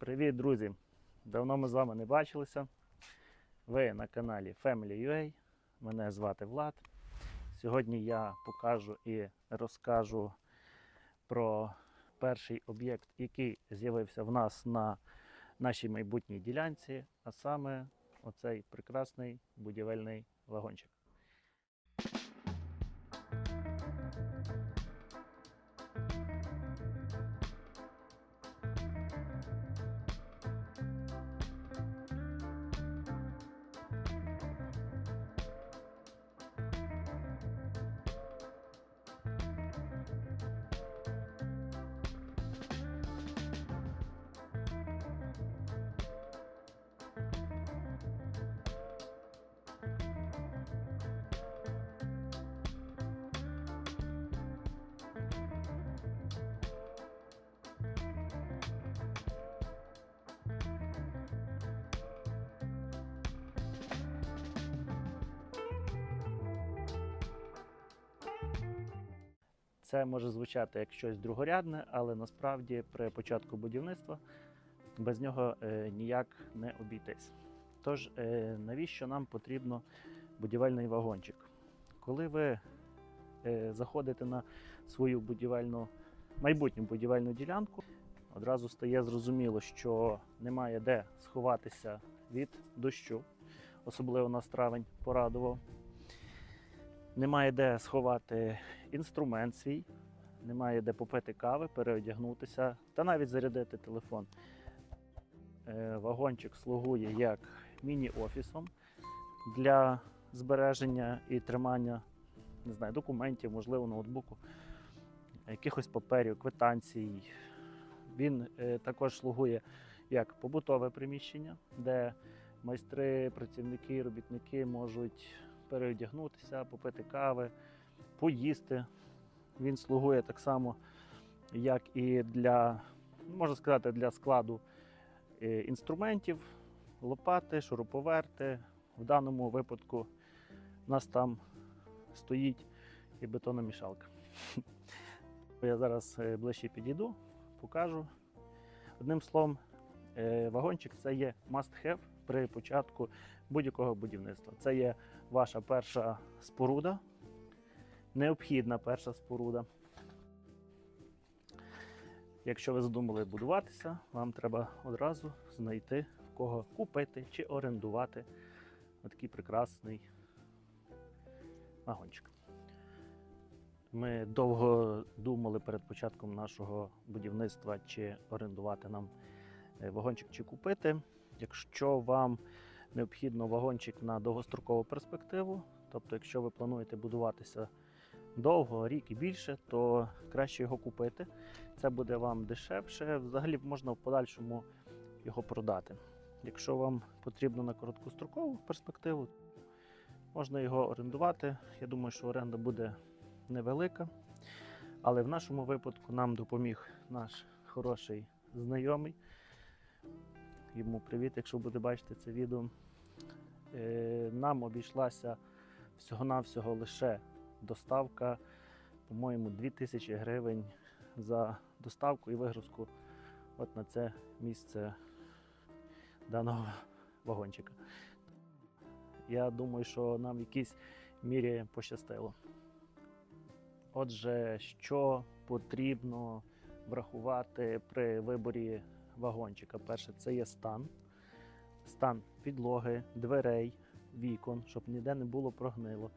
Привіт, друзі! Давно ми з вами не бачилися. Ви на каналі Family UA. Мене звати Влад. Сьогодні я покажу і розкажу про перший об'єкт, який з'явився в нас на нашій майбутній ділянці, а саме оцей прекрасний будівельний вагончик. Це може звучати як щось другорядне, але насправді при початку будівництва без нього е, ніяк не обійтись. Тож, е, навіщо нам потрібно будівельний вагончик? Коли ви е, заходите на свою будівельну, майбутню будівельну ділянку, одразу стає зрозуміло, що немає де сховатися від дощу, особливо на травень порадував. Немає де сховати інструмент свій, немає де попити кави, переодягнутися та навіть зарядити телефон. Е, Вагончик слугує як міні-офісом для збереження і тримання не знаю, документів, можливо, ноутбуку, якихось паперів, квитанцій. Він е, також слугує як побутове приміщення, де майстри, працівники, робітники можуть переодягнутися, попити кави, поїсти. Він слугує так само, як і для, можна сказати, для складу е, інструментів, лопати, шуруповерти. В даному випадку у нас там стоїть і бетономішалка. Я зараз е, ближче підійду, покажу. Одним словом, е, вагончик це є must-have при початку будь-якого будівництва. Це є ваша перша споруда, необхідна перша споруда. Якщо ви задумали будуватися, вам треба одразу знайти в кого купити чи орендувати такий прекрасний вагончик. Ми довго думали перед початком нашого будівництва, чи орендувати нам е, вагончик чи купити. Якщо вам необхідно вагончик на довгострокову перспективу, тобто, якщо ви плануєте будуватися довго, рік і більше, то краще його купити. Це буде вам дешевше. Взагалі можна в подальшому його продати. Якщо вам потрібно на короткострокову перспективу, можна його орендувати. Я думаю, що оренда буде невелика. Але в нашому випадку нам допоміг наш хороший знайомий. Йому привіт, якщо буде бачити це відео. Е, Нам обійшлася всього-навсього лише доставка, по-моєму, 2000 гривень за доставку і вигрузку от на це місце даного вагончика. Я думаю, що нам в якійсь мірі пощастило. Отже, що потрібно врахувати при виборі вагончика? Перше, це є стан, стан підлоги, дверей, вікон, щоб ніде не було прогнило,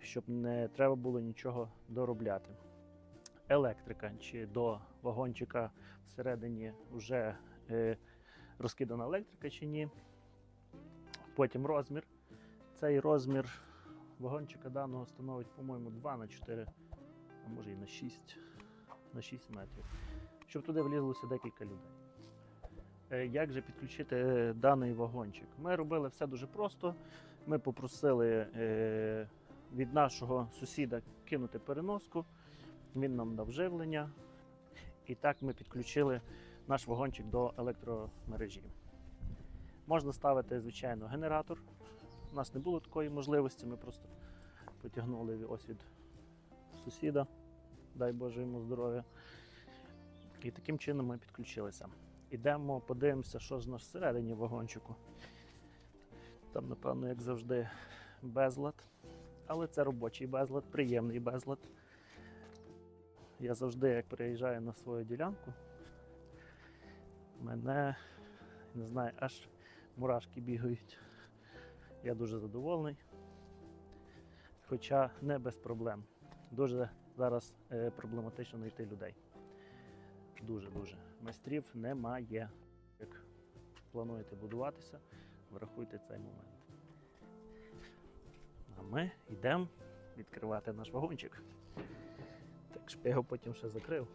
щоб не треба було нічого доробляти. Електрика, чи до вагончика всередині вже е, розкидана електрика чи ні. Потім розмір. Цей розмір вагончика даного становить, по-моєму, 2 на 4, а може і на 6, на 6 метрів, щоб туди влізлося декілька людей. Е, Як же підключити е, даний вагончик? Ми робили все дуже просто. Ми попросили е, від нашого сусіда кинути переноску, він нам дав живлення. І так ми підключили наш вагончик до електромережі. Можна ставити, звичайно, генератор. У нас не було такої можливості, ми просто потягнули ось від сусіда, дай Боже йому здоров'я. І таким чином ми підключилися. Ідемо, подивимося, що ж у нас всередині вагончику. Там, напевно, як завжди, безлад. Але це робочий безлад, приємний безлад. Я завжди, як приїжджаю на свою ділянку, мене, не знаю, аж мурашки бігають. Я дуже задоволений. Хоча не без проблем. Дуже зараз е, проблематично знайти людей. Дуже-дуже. Майстрів немає. Як плануєте будуватися, врахуйте цей момент. А ми йдемо відкривати наш вагончик. Так, щоб я його потім ще закрив.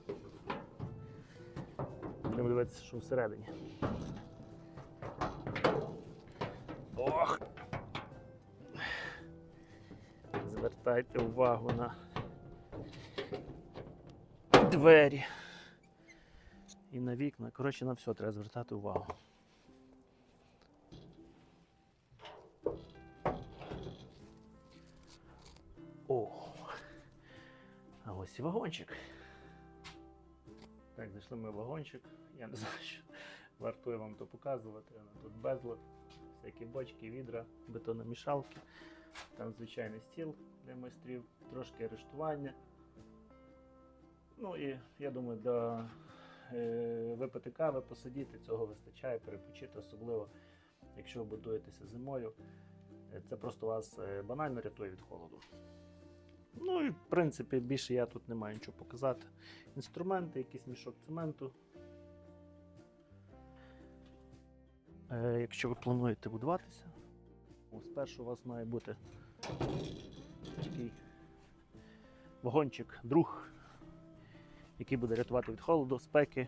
Будемо дивитися, що всередині. Ох! Звертайте увагу на двері і на вікна. Коротше, на все треба звертати увагу. Ось і вагончик. Так, зайшли ми вагончик. Я не знаю, що вартує вам то показувати. Тут безлад, всякі бочки, відра, бетономішалки. Там звичайний стіл для майстрів, трошки арештування. Ну і я думаю, для е, випити кави, посидіти, цього вистачає, перепочити, особливо якщо ви будуєтеся зимою. Е, Це просто вас е, банально рятує від холоду. Ну і в принципі більше я тут не маю нічого показати. Інструменти, якийсь мішок цементу. Е, якщо ви плануєте будуватися, спершу у вас має бути такий вагончик, друг, який буде рятувати від холоду, спеки,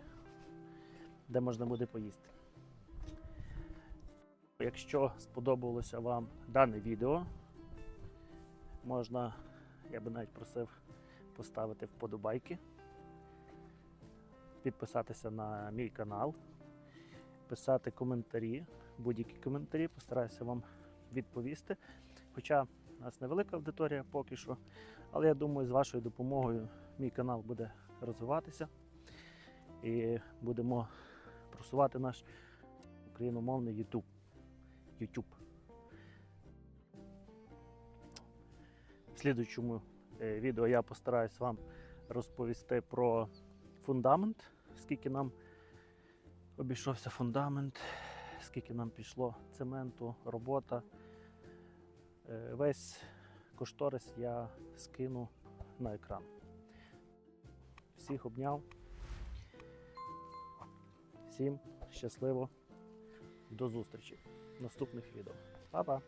де можна буде поїсти. Якщо сподобалося вам дане відео, можна, я би навіть просив поставити вподобайки, підписатися на мій канал, писати коментарі, будь-які коментарі, постараюся вам відповісти. Хоча у нас невелика аудиторія поки що, але я думаю, з вашою допомогою мій канал буде розвиватися і будемо просувати наш україномовний YouTube. YouTube. Слідуючому е, відео я постараюсь вам розповісти про фундамент, скільки нам обійшовся фундамент, скільки нам пішло цементу, робота. Е, Весь кошторис я скину на екран. Всіх обняв. Всім щасливо. До зустрічі в наступних відео. Па-па!